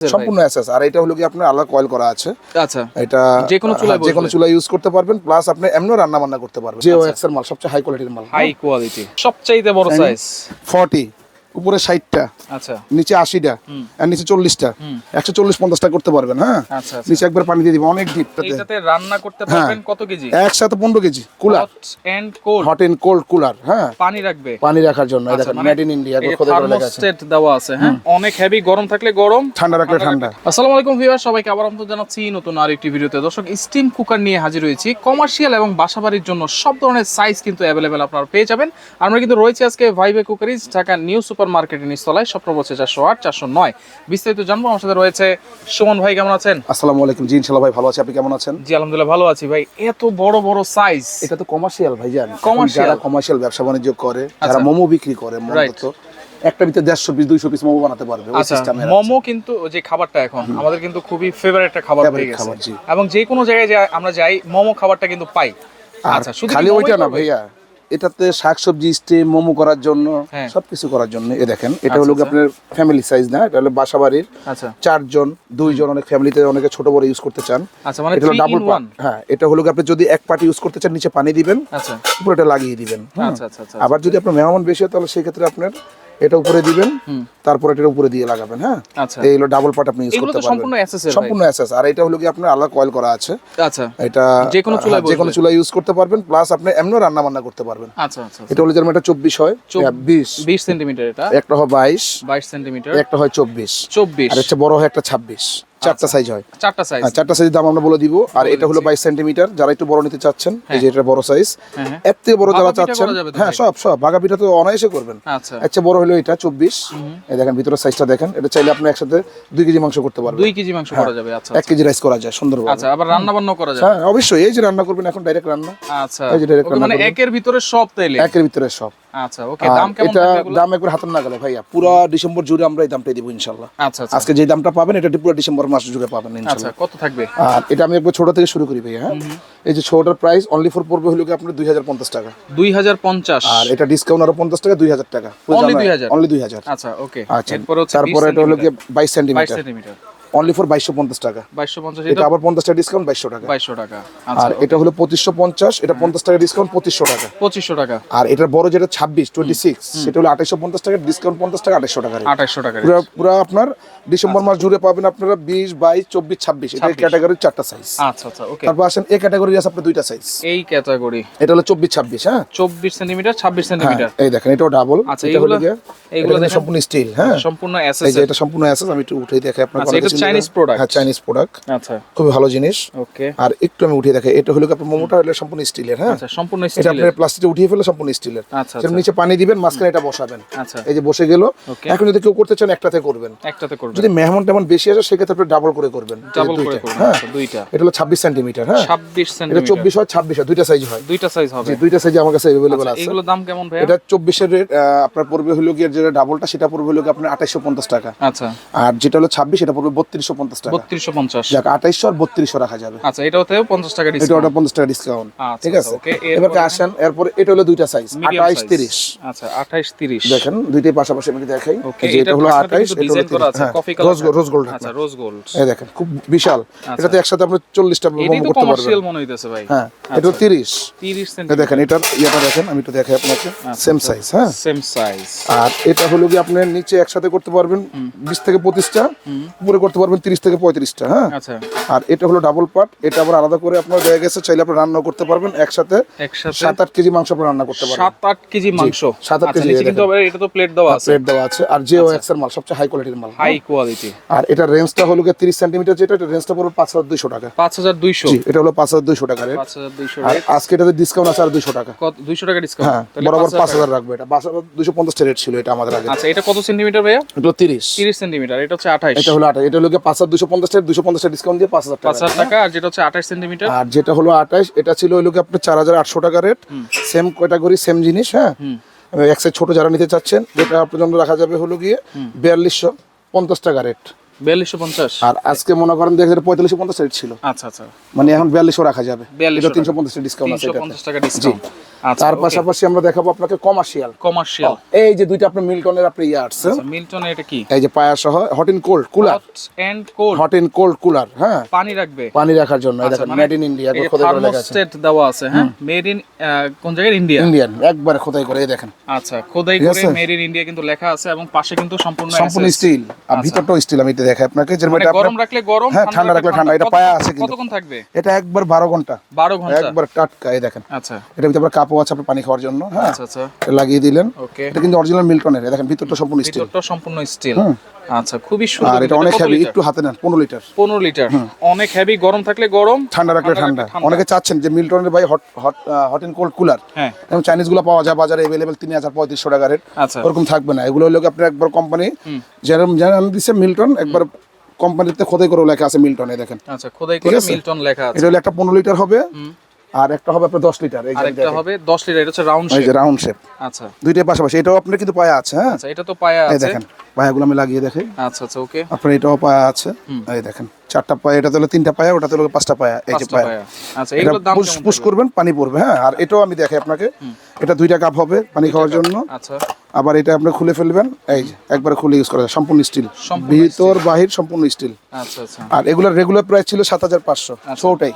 সম্পূর্ণ অ্যাসেস আর এটা হলো কি আপনার আলাদা কয়েল করা আছে। আচ্ছা। এটা যে কোনো চুলায় হ্যাঁ, যে কোনো চুলা ইউজ করতে পারবেন প্লাস আপনি এমনও রান্না বান্না করতে পারবেন। জিও এক্সের মাল সবচেয়ে হাই কোয়ালিটির মাল হাই কোয়ালিটি সবচেয়ে বড় সাইজ ফর্টি উপরে ষাটটা আচ্ছা। নিচে আশিটা আর নিচে চল্লিশটা। একশো চল্লিশ পঞ্চাশটা করতে পারবেন হ্যাঁ? আচ্ছা আচ্ছা। নিচে একবার পানি দিয়ে দিবেন অনেক ডিপ রান্না করতে পারবেন কত কেজি? একসাথে পনেরো KG cooler. Hot and cold cooler হ্যাঁ। পানি রাখবে? পানি রাখার জন্য মেড ইন ইন্ডিয়া থার্মোস্টেট দেওয়া আছে হ্যাঁ? অনেক হেভি গরম থাকলে গরম। ঠান্ডা রাখলে ঠান্ডা আসসালামু আলাইকুম ভিউয়ার সবাইকে আবার আমন্ত্রণ জানাচ্ছি নতুন আরেকটি ভিডিওতে। দর্শক স্টিম কুকার নিয়ে হাজির হয়েছি। কমার্শিয়াল এবং বাসাবাড়ির জন্য সব ধরনের সাইজ কিন্তু অ্যাভেলেবেল আপনারা পেয়ে যাবেন। আমরা কিন্তু রয়েছে আজকে vibe cookeries Dhaka new super মার্কেটের নিচতলায় স্বপ্ন বলছে চারশো আট চারশো নয়। বিস্তারিত জানব। আমার সাথে রয়েছে সুমন ভাই কেমন আছেন? আসসালামু আলাইকুম। জি ইনশাল্লাহ ভাই ভালো আছে। আপনি কেমন আছেন? জি আলহামদুলিল্লাহ ভালো আছি ভাই। এত বড় বড় সাইজ এটা তো কমার্শিয়াল ভাই জান? যারা কমার্শিয়াল ব্যবসা বাণিজ্য করে যারা আচ্ছা। মোমো বিক্রি করে. মূলত একটা ভিতরে দেড়শো পিস দুইশো পিস মোমো বানাতে পারবে ওই আচ্ছা সিস্টেমে মোমো কিন্তু যে খাবারটা এখন আমাদের কিন্তু খুবই ফেভারিট একটা খাবার হয়ে গেছে। এবং যে কোনো জায়গায় আমরা যাই মোমো খাবারটা কিন্তু পাই। আচ্ছা শুধু খালি ওইটা না ভাইয়া এটাতে শাকসবজি স্টিম মোমো করার জন্য হ্যাঁ। সবকিছু করার জন্য। এ দেখেন এটা আচ্ছা, হলো কি আচ্ছা। আপনার ফ্যামিলি সাইজ না এটা হলো বাসা বাড়ির আচ্ছা। চারজন দুইজন অনেক ফ্যামিলিতে অনেকে ছোট বড় ইউজ করতে চান। আচ্ছা মানে এটা হলো ডাবল ওয়ান হ্যাঁ এটা হলো কি আপনি যদি এক পার্টি ইউজ করতে চান নিচে পানি দিবেন আচ্ছা। উপরে এটা লাগিয়ে দিবেন। আচ্ছা আচ্ছা আচ্ছা। আবার যদি আপনার মেহমান বেশি হয় তাহলে সেক্ষেত্রে আপনার এটা উপরে দিবেন তারপর এটা উপরে দিয়ে লাগাবেন হ্যাঁ? আচ্ছা। এই হলো ডাবল পার্ট আপনি ইউজ করতে পারবেন। সম্পূর্ণ এসএসএর সম্পূর্ণ অ্যাসেস আর এটা হলো কি আপনার আলাদা কয়েল করা আছে। আচ্ছা। এটা যে কোনো হ্যাঁ, যে কোনো চুলা ইউজ করতে পারবেন প্লাস আপনি এমনি রান্না বান্না করতে পারবেন। আচ্ছা আচ্ছা এটা হলো যেমন এটা চব্বিশ হয় 20 20 সেমি এটা। একটা হয় 22 22 সেমি একটা হয় চব্বিশ। চব্বিশ। আর হচ্ছে বড় হয় একটা ছাব্বিশ। চারটা সাইজ হয়। চারটা সাইজ হ্যাঁ, চারটা সাইজের দাম আমরা বলে দিব। আর এটা হলো বাইশ সেন্টিমিটার। যারা একটু বড় নিতে চাচ্ছেন এই যে এটা বড় সাইজ হ্যাঁ, হ্যাঁ। এর থেকে বড় যারা চাচ্ছেন হ্যাঁ সব সব। ভাগা পিঠা তো অনায়াসে করবেন। আচ্ছা। আচ্ছা বড় হলো এটা চব্বিশ। এই দেখেন ভিতরের সাইজটা দেখেন। এটা চাইলে আপনি একসাথে দুই কেজি মাংস করতে পারবেন। দুই কেজি মাংস করা যাবে আচ্ছা এক কেজি রাইস করা যায় সুন্দর আচ্ছা আবার রান্না বান্না করা যাবে। হ্যাঁ অবশ্যই। এই যে রান্না করবেন এখন ডাইরেক্ট রান্না। আচ্ছা। এই যে ওকে, রান্না মানে একের ভিতরে সব তাইলে? একের ভিতরে সব। আচ্ছা ওকে দাম কেমন এটা দাম একবার হাতের না গেলে ভাইয়া। পুরো ডিসেম্বর জুড়ে আমরা এই দামটাই দিব ইনশাল্লাহ। আচ্ছা আচ্ছা। আজকে যে দামটা পাবেন এটা পুরো ডিসেম্বর মাস জুড়ে পাবেন কত থাকবে? আর এটা আমি একবার ছোট থেকে শুরু করি ভাইয়া হ্যাঁ? এই যে ছোটটার প্রাইস অনলি ফর পড়বে হলো কি আপনার দুই হাজার পঞ্চাশ টাকা। দুই হাজার পঞ্চাশ। আর এটা ডিসকাউন্ট আরও পঞ্চাশ টাকা দুই হাজার টাকা। Only 2000? অনলি দুই হাজার। আচ্ছা ওকে আচ্ছা। তারপরে এটা হলো কি বাইশ বাইশ সেন্টিমিটার সেন্টিমিটার অনলি ফর বাইশশো পঞ্চাশ টাকা। বাইশশো পঞ্চাশ এটা এটা আবার পঞ্চাশ টাকা ডিসকাউন্ট বাইশশো টাকা। বাইশশো টাকা আচ্ছা আর এটা হলো পঁচিশশো পঞ্চাশ এটা পঞ্চাশ টাকা ডিসকাউন্ট পঁচিশশো টাকা। পঁচিশশো টাকা। আর এটার বড় যেটা ছাব্বিশ টোয়েন্টি সিক্স সেটা হলো আঠাইশো পঞ্চাশ টাকা ডিসকাউন্ট পঞ্চাশ টাকা আঠাইশো টাকা আঠাশশো টাকা পুরো পুরো আপনার ডিসেম্বর মাস জুড়ে পাবেন আপনারা বিশ বাইশ চব্বিশ ছাব্বিশ। এটা ক্যাটাগরির চারটা সাইজ আচ্ছা আচ্ছা ওকে তারপর আসেন এই ক্যাটাগরি আছে আপনার দুইটা সাইজ এই ক্যাটাগরি এটা হলো চব্বিশ ছাব্বিশ হ্যাঁ? চব্বিশ সেন্টিমিটার ছাব্বিশ হ্যাঁ, সেন্টিমিটার এই দেখেন এটাও ডাবল আচ্ছা, এইগুলো- এইগুলো দেখেন। সম্পূর্ণ স্টিল হ্যাঁ? সম্পূর্ণ এসএস এটা সম্পূর্ণ অ্যাসেস আমি একটু উঠে দেখে আপনার হ্যাঁ চাইনিজ প্রোডাক্ট আচ্ছা। খুবই ভালো জিনিস। ওকে আর একটু আমি উঠিয়ে দেখে এটা হলো আপনার মোমোটা হলো সম্পূর্ণ স্টিলের হ্যাঁ? আচ্ছা সম্পূর্ণ এটা স্টিলের। প্লাস্টিকে উঠিয়ে ফেলে সম্পূর্ণ স্টিলের। আচ্ছা নিচে পানি দিবেন মাঝখানে এটা বসাবেন। আচ্ছা। এই যে বসে গেল। এখন যদি কেউ করতে চান একটাতে করবেন। একটাতে করবে যদি মেহমান টেমন বেশি আসে সেক্ষেত্রে আপনি ডাবল করে করবেন। ডাবল করে দুইটা, হ্যাঁ। দুইটা। এটা হলো ছাব্বিশ সেন্টিমিটার হ্যাঁ? ছাব্বিশ এটা সেন্টিমিটার চব্বিশ হয় ছাব্বিশ হয় দুইটা সাইজ হয়। দুইটা সাইজ হবে। দুইটা সাইজ আমার কাছে অ্যাভেলেবল আছে। এগুলোর দাম কেমন ভাই এটা চব্বিশের রেট আপনার পড়বে হলো যেটা ডাবলটা সেটা পড়বে হলো গিয়ে আপনার আঠাইশো পঞ্চাশ টাকা। আচ্ছা। আর যেটা হলো ছাব্বিশ এটা পড়বে বত্রিশশো পঞ্চাশ টাকা। বত্রিশশো পঞ্চাশ। যাক আঠাইশশো আর বত্রিশশো রাখা যাবে। আচ্ছা এটাতেও পঞ্চাশ টাকা এটা ডিসকাউন্ট ওটা পঞ্চাশ টাকা ডিসকাউন্ট আচ্ছা, ঠিক আছে? এবার আসেন এরপরে এটা হলো দুইটা সাইজ আঠাইশ তিরিশ। আচ্ছা আঠাইশ তিরিশ। দেখেন দুইটাই পাশাপাশি আমি দেখাই। ওকে এই যে এটা হলো আঠাইশ এটা হলো ডিজাইন করা আছে coffee rose gold rose gold আচ্ছা রোজ গোল্ড এই দেখেন খুব বিশাল। এটাতে একসাথে আপনি চল্লিশটা মোমো করতে পারবেন। মনে হইতেছে ভাই। হ্যাঁ এটা তিরিশ। তিরিশ দেখেন এটার ইয়েটা দেখেন আমি একটু দেখাই আপনাকে। সেম সাইজ হ্যাঁ। সেম সাইজ আর এটা হলো কি আপনি নিচে একসাথে করতে পারবেন বিশ থেকে পঁচিশটা উপরে করতে পারবেন তিরিশ থেকে পঁয়ত্রিশটা হ্যাঁ? আচ্ছা। আর এটা হলো ডাবল পার্ট এটা আবার আলাদা করে আপনার দেয়া গেছে চাইলে আপনি রান্না করতে পারবেন একসাথে সাত আট কেজি মাংস আপনি রান্না করতে পারবেন। সাত আট কেজি মাংস। সাত আট আচ্ছা, কেজি এটা কিন্তু এটা তো প্লেট দেওয়া আছে। প্লেট দেওয়া আছে। আর যে ওএক্স এর মাল সবচেয়ে হাই কোয়ালিটির মাল হাই কোয়ালিটি আর এটা রেঞ্জটা হলো গিয়ে তিরিশ সেন্টিমিটার যেটা এটা রেঞ্জটা পড়বে পাঁচ হাজার দুইশো টাকা। পাঁচ হাজার দুইশো। এটা হলো পাঁচ হাজার দুইশো টাকা রেট আর আজকে এটাতে ডিসকাউন্ট আছে আর দুইশো টাকা। দুইশো টাকা ডিসকাউন্ট হ্যাঁ বরাবর পাঁচ হাজার রাখবে এটা। পাঁচ হাজার দুইশো পঞ্চাশটা রেট ছিল এটা আমাদের আগে। আচ্ছা এটা কত সেন্টিমিটার ভাইয়া? এটা তিরিশ। তিরিশ সেন্টিমিটার এটা হচ্ছে আঠাইশ। এটা হলো আঠাশ এটা হলো গিয়ে পাঁচ হাজার দুশো পঞ্চাশ টাকা দুশো পঞ্চাশ ডিসকাউন্ট দিয়ে পাঁচ হাজার পাঁচ টাকা হাজার টাকা আর যেটা হচ্ছে আঠাশ সেন্টিমিটার আর যেটা হলো আঠাশ এটা ছিল ওই লোকে আপনার চার হাজার আটশো টাকা রেট সেম ক্যাটাগরি সেম জিনিস হ্যাঁ? এক সাইজ ছোট যারা নিতে চাচ্ছেন যেটা আপনার জন্য রাখা যাবে হলো গিয়ে বিয়াল্লিশশো পঞ্চাশ টাকা রেট বিয়াল্লিশশো পঞ্চাশ। আর আজকে মনে করেন দেখে পঁয়তাল্লিশশো পঞ্চাশ রেট ছিল। আচ্ছা আচ্ছা। মানে এখন বিয়াল্লিশশো রাখা যাবে। 4200 তিনশো পঞ্চাশ ডিসকাউন্ট আছে টাকা ডিসকাউন্ট আচ্ছা, তার পাশাপাশি আমরা দেখাবো আপনাকে কমার্শিয়াল কমার্শিয়াল এই যে দুইটা আপনার মিল্টনের আপনি ইয়ে আসছে মিল্টন এটা কি? এই যে পায়া সহ hot in cold cooler and cold hot in cold cooler হ্যাঁ। পানি রাখবে। পানি রাখার জন্য আচ্ছা, দেখেন মেড ইন ইন্ডিয়া খোদাই করে লেখা আছে। থার্মোস্টেট দেওয়া আছে হ্যাঁ? মেড ইন কোন জায়গায়? ইন্ডিয়া ইন্ডিয়ান একবারে খোদাই করে দেখেন। আচ্ছা খোদাই করে মেড ইন ইন্ডিয়া কিন্তু লেখা আছে এবং পাশে কিন্তু সম্পূর্ণ সম্পূর্ণ স্টিল আর ভিতরটাও স্টিল আমি এটা দেখাই আপনাকে যেরকম মানে এটা গরম রাখলে গরম হ্যাঁ, ঠান্ডা রাখলে ঠান্ডা। এটা পায়া আছে কিন্তু। কতক্ষণ থাকবে? এটা একবার বারো ঘণ্টা। বারো ঘণ্টা। একবার টাটকা এই দেখেন। আচ্ছা। এটা ভিতরে আপনার কাপও আছে আপনার পানি খাওয়ার জন্য হ্যাঁ। আচ্ছা আচ্ছা। লাগিয়ে দিলেন। ওকে। এটা কিন্তু অরিজিনাল মিল্টনের দেখেন ভিতরটা সম্পূর্ণ স্টিল ভিতরটা সম্পূর্ণ স্টিল আচ্ছা খুবই আর সুন্দর এটা অনেক হেভি একটু হাতে নেন পনেরো লিটার পনেরো লিটার অনেক হেভি গরম থাকলে গরম ঠান্ডা রাখলে ঠান্ডা অনেকে চাচ্ছেন যে মিল্টনের ভাই hot hot hot and cold cooler হ্যাঁ। এবং চাইনিজগুলো পাওয়া যায় বাজারে তিন হাজার পঁয়ত্রিশশো টাকার ওরকম থাকবে না। এগুলো হলো আপনার একবার কোম্পানি যেরকম যেরকম দিচ্ছে মিল্টন একবার কোম্পানিতে খোদাই করে লেখা আছে মিল্টনে দেখেন। আচ্ছা খোদাই করে? মিল্টন লেখা আছে। এটা হলো একটা পনেরো লিটার হবে। আর একটা হবে আপনার দশ লিটার এই যে আরেকটা হবে দশ লিটার এটা হচ্ছে রাউন্ড এই যে রাউন্ড শেপ আচ্ছা। দুইটার পাশাপাশি এটাও আপনার কিন্তু পায়া আছে হ্যাঁ? আচ্ছা এটা তো পায়া এই দেখেন পায়াগুলো আমি লাগিয়ে দেখি। আচ্ছা আচ্ছা ওকে। আপনার এটাও পায়া আছে। এই দেখেন চারটা পায়া এটা হলো তিনটা পায়া ওটা হলো পাঁচটা পায়া এই যে পায়া। আচ্ছা এগুলোর দাম পুশ পুশ করবেন পানি পড়বে হ্যাঁ? আর এটাও আমি দেখাই আপনাকে। এটা দুইটা কাপ হবে পানি খাওয়ার জন্য। আচ্ছা। আবার এটা আপনি খুলে ফেলবেন এই যে একবারে খুলে ইউজ করা সম্পূর্ণ স্টিল ভিতর বাহির সম্পূর্ণ স্টিল আচ্ছা আচ্ছা। আর এগুলোর রেগুলার প্রাইস ছিল সাত হাজার পাঁচশো ছোটাই।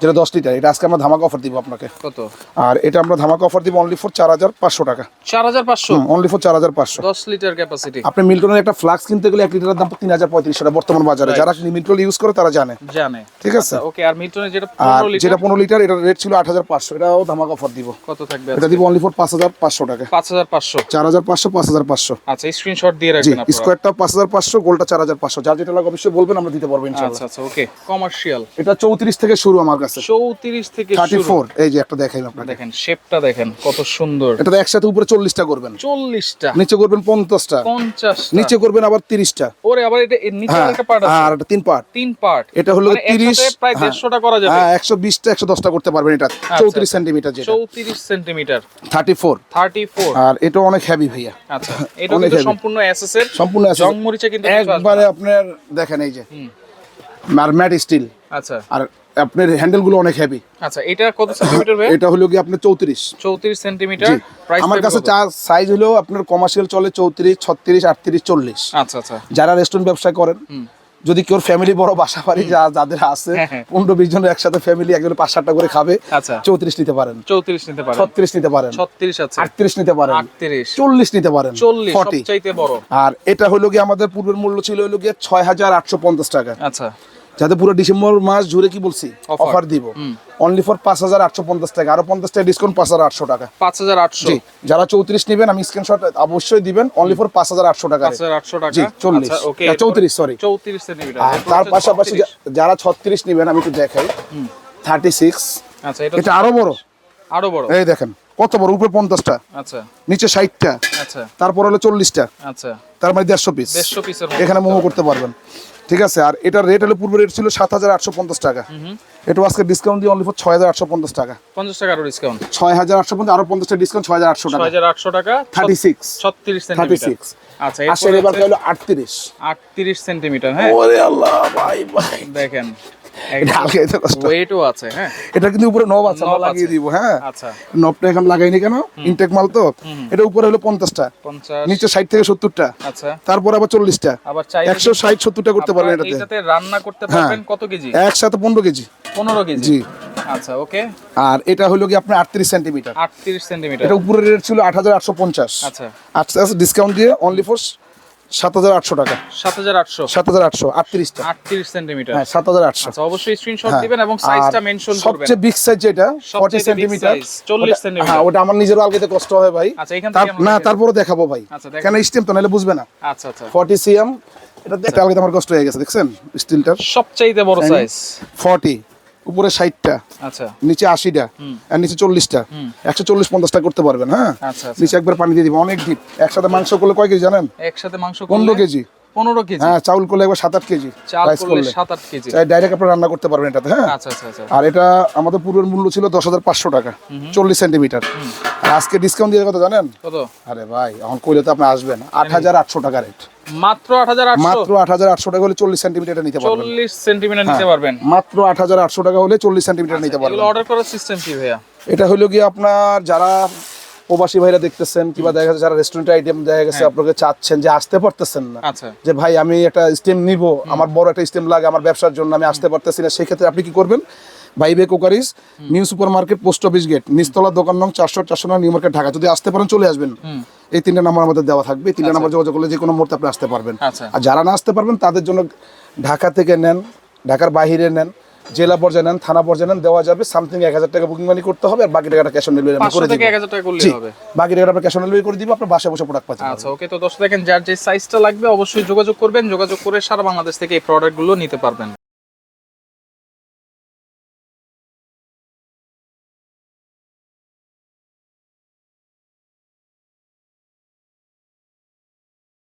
যেটা দশ লিটার এটা আজকে আমরা ধামাকা অফার দিব আপনাকে। কত? আর এটা আমরা ধামাকা অফার দিব অনলি ফর চার হাজার পাঁচশো টাকা। চার হাজার পাঁচশো? অনলি ফর চার হাজার পাঁচশো। দশ লিটার ক্যাপাসিটি আপনি মিল্টনের একটা ফ্লাক্স কিনতে গেলে এক লিটারের দাম তিন হাজার পঁয়ত্রিশ টাকা বর্তমান বাজারে। যারা মিল্টন ইউজ করে তারা জানে। জানে। ঠিক আছে? ওকে আর মিল্টনের যেটা আর লিটার? যেটা পনেরো লিটার এটার রেট ছিল আট হাজার পাঁচশো। এটাও ধামাকা অফার দিব। কত থাকবে এটা দিব অনলি ফর পাঁচ হাজার পাঁচশো টাকা। পাঁচ হাজার পাঁচশো। চার হাজার পাঁচশো পাঁচ হাজার পাঁচশো। আচ্ছা স্ক্রিনশট দিয়ে রাখবেন স্কোয়ারটা পাঁচ হাজার পাঁচশো গোলটা চার হাজার পাঁচশো। যার যেটা লাগে অবশ্যই বলবেন আমরা দিতে পারব আচ্ছা আচ্ছা ওকে কমার্শিয়াল এটা চৌত্রিশ থেকে শুরু আমার কাছে চৌত্রিশ থেকে থার্টি শুরু। ফোর এই যে একটা দেখাই আপনাকে। দেখেন শেপটা দেখেন কত সুন্দর। এটা তো একসাথে উপরে চল্লিশটা করবেন। চল্লিশটা। নিচে করবেন পঞ্চাশটা। পঞ্চাশ নিচে করবেন আবার তিরিশটা। ওরে আবার এটা নিচে হ্যাঁ একটা পার্ট আছে। আর এটা তিন পার্ট তিন পার্ট এটা হলো মানে তিরিশ একসাথে প্রায় দেড়শোটা করা যাবে। হ্যাঁ একশো বিশটা একশো দশটা করতে পারবেন এটা। চৌত্রিশ সেন্টিমিটার যেটা। চৌত্রিশ centimetre thirty four thirty four আর এটা অনেক হেভি ভাইয়া। আচ্ছা। এটা অনেক সম্পূর্ণ এসএস এর। সম্পূর্ণ আছে জং মরিচে কিন্তু একবারে আপনার দেখেন এই যে। আর ম্যাট স্টিল। আচ্ছা। আর আপনার হ্যান্ডেলগুলো অনেক হেভি আচ্ছা এটা কত সেন্টিমিটার ভাই? এটা হলো কি আপনার চৌত্রিশ। চৌত্রিশ সেন্টিমিটার প্রাইস আমার কাছে চার সাইজ হলো আপনার কমার্শিয়াল চলে চৌত্রিশ ছত্রিশ আটত্রিশ চল্লিশ। আচ্ছা আচ্ছা। যারা রেস্টুরেন্ট ব্যবসা করেন যদি কেউ ফ্যামিলি বড় বাসা বাড়ি যা যাদের আছে হ্যাঁ, হ্যাঁ। পনেরো বিশ জনের একসাথে ফ্যামিলি একজন পাঁচ সাতটা করে খাবে আচ্ছা। চৌত্রিশ নিতে পারেন। চৌত্রিশ নিতে পারেন। ছত্রিশ নিতে পারেন। ছত্রিশ আছে। আটত্রিশ নিতে পারেন। আটত্রিশ। চল্লিশ নিতে পারেন। চল্লিশ সবচাইতে বড়। আর এটা হলো গিয়ে আমাদের পূর্বের মূল্য ছিল হলো গিয়ে ছয় হাজার আটশো পঞ্চাশ টাকা। আচ্ছা। যাতে পুরো ডিসেম্বর মাস জুড়ে কি বলছি? অফার দিব। অনলি ফর পাঁচ হাজার আটশো পঞ্চাশ টাকা। আরও পঞ্চাশ টাকা ডিসকাউন্ট পাঁচ হাজার আটশো টাকা। পাঁচ হাজার আটশো। যারা চৌত্রিশ নেবেন আমি স্ক্রিনশট অবশ্যই দিবেন। অনলি ফর পাঁচ হাজার আটশো টাকা আটশো টাকা? 40 আচ্ছা, না, 34, sorry। চৌত্রিশ তার পাশাপাশি যারা ছত্রিশ নেবেন আমি একটু দেখাই। থার্টি সিক্স আচ্ছা এটা এটা আরও বড়। আরও বড়। এই দেখেন কত বড়? উপরে পঞ্চাশটা। আচ্ছা। নিচে ষাটটা। আচ্ছা। তারপর হলো চল্লিশটা। আচ্ছা। তার মানে দেড়শো পিস দেড়শো পিসের এখানে মোমো করতে পারবেন। ঠিক আছে? আর এটার রেট হলো পূর্ব রেট ছিল সাত হাজার আটশো পঞ্চাশ টাকা। এটা আজকে ডিসকাউন্ট দিয়ে অনলি ফর ছয় হাজার আটশো পঞ্চাশ টাকা। পঞ্চাশ টাকা আরও ডিসকাউন্ট ছয় হাজার আটশো পঞ্চাশ আরও পঞ্চাশ টাকা ডিসকাউন্ট ছয় হাজার আটশো ছয় টাকা হাজার আটশো টাকা থার্টি সিক্স ছত্রিশ থার্টি সিক্স আচ্ছা আসলে এরপরে এবার হলো আটত্রিশ। আটত্রিশ সেন্টিমিটার হ্যাঁ? ওরে আল্লাহ ভাই ভাই। দেখেন এটা আগে কষ্ট। ওয়েটও আছে হ্যাঁ। এটা কিন্তু উপরে নব আছে আমরা লাগিয়ে দিব হ্যাঁ। আচ্ছা। নবটা এখন লাগাইনি কেন? ইনটেক মাল তো। এটা উপরে হলো পঞ্চাশটা। পঞ্চাশ। নিচে ষাট থেকে সত্তরটা। আচ্ছা। তারপর আবার চল্লিশটা। আবার চাই একশো ষাট সত্তরটা করতে পারবেন এটাতে। এটাতে রান্না করতে পারবেন কত কেজি? একসাথে পনেরো কেজি। পনেরো কেজি? জি। আচ্ছা ওকে। আর এটা হলো কি আপনার আটত্রিশ সেন্টিমিটার। আটত্রিশ সেন্টিমিটার। এটা উপরের রেট ছিল আট হাজার আটশো পঞ্চাশ। আচ্ছা। আচ্ছা আচ্ছা ডিসকাউন্ট দিয়ে অনলি ফর সাত হাজার আটশো টাকা। সাত হাজার আটশো। সাত হাজার আটশো আটত্রিশটা। আটত্রিশ সেন্টিমিটার। হ্যাঁ সাত হাজার আটশো। আচ্ছা অবশ্যই স্ক্রিনশট হ্যাঁ। দিবেন এবং সাইজটা মেনশন করবেন। সবচেয়ে বিগ সাইজ যেটা ফর্টি সেন্টিমিটার 40 সেন্টিমিটার। হ্যাঁ ওটা আমার নিজের আলগেতে কষ্ট হয় ভাই। আচ্ছা এখান থেকে না তারপরে দেখাবো ভাই। আচ্ছা। কেন স্টেম তো নাহলে বুঝবে না। আচ্ছা আচ্ছা। ফর্টি সিএম এটা দেখতে আলগেতে আমার কষ্ট হয়ে গেছে দেখছেন? স্টিলটার সবচাইতে বড় সাইজ ফর্টি উপরে ষাটটা আচ্ছা। নিচে আশিটা আর নিচে চল্লিশটা। একশো চল্লিশ পঞ্চাশটা করতে পারবেন হ্যাঁ? আচ্ছা আচ্ছা। নিচে একবার পানি দিয়ে দিবেন অনেক ডিপ একসাথে মাংস করলে কয় কেজি জানেন? একসাথে মাংস পনেরো কেজি। পনেরো কেজি? হ্যাঁ চাউল করলে একবার সাত আট কেজি রাইস করলে সাত আট কেজি। ডাইরেক্ট আপনি রান্না করতে পারবেন এটাতে হ্যাঁ? আচ্ছা আচ্ছা আচ্ছা। আর এটা আমাদের পূর্বের মূল্য ছিল দশ হাজার পাঁচশো টাকা চল্লিশ সেন্টিমিটার। আর আজকে ডিসকাউন্ট দিয়ে কত জানেন? কত? আরে ভাই এখন কইলে তো আপনি আসবেন। আট হাজার আটশো টাকা রেট মাত্র আট হাজার আটশো? মাত্র আট হাজার আটশো টাকা হলে চল্লিশ সেন্টিমিটার নিতে পারবেন। চল্লিশ সেন্টিমিটার নিতে হ্যাঁ। পারবেন। মাত্র আট হাজার আটশো টাকা হলে চল্লিশ সেন্টিমিটার নিতে পারবেন। অর্ডার করার সিস্টেম কি ভাইয়া? এটা হলো গিয়ে আপনার যারা প্রবাসী ভাইরা দেখতেছেন কিংবা দেখা যাচ্ছে যারা রেস্টুরেন্ট আইটেম দেখা গেছে আপনাকে চাচ্ছেন যে আসতে পারতেছেন না। আচ্ছা। যে ভাই আমি একটা স্টেম নিব আমার বড় একটা স্টেম লাগে আমার ব্যবসার জন্য আমি আসতে পারতেছি না সেই ক্ষেত্রে আপনি কি করবেন? ভাইবে কোকারিস new super market post office gate নিস্তলা দোকান নং চারশো চারশো নং নিউ মার্কেট ঢাকা। যদি আসতে পারেন চলে আসবেন। এই তিনটা নাম্বার আমাদের দেওয়া থাকবে। তিনটা নাম্বার যোগাযোগ করলে যে কোনো মুহূর্তে আপনি আসতে পারবেন। আচ্ছা। আর যারা না আসতে পারবেন তাদের জন্য ঢাকা থেকে নেন ঢাকার বাইরে নেন জেলা পর্যায়ে নেন থানা পর্যায়ে নেন দেওয়া যাবে। সামথিং এক হাজার টাকা বুকিং মানি করতে হবে আর বাকি টাকাটা ক্যাশ অন ডেলিভারি করে দিই এক হাজার টাকা করলে হবে। বাকি টাকাটা আমরা ক্যাশ অন ডেলিভারি করে দিব আপনার বাসায় বসে প্রোডাক্ট পাচ্ছেন আচ্ছা ওকে তো দর্শক দেখেন যার যে সাইজটা লাগবে অবশ্যই যোগাযোগ করবেন যোগাযোগ করে সারা বাংলাদেশ থেকে এই প্রোডাক্টগুলো নিতে পারবেন।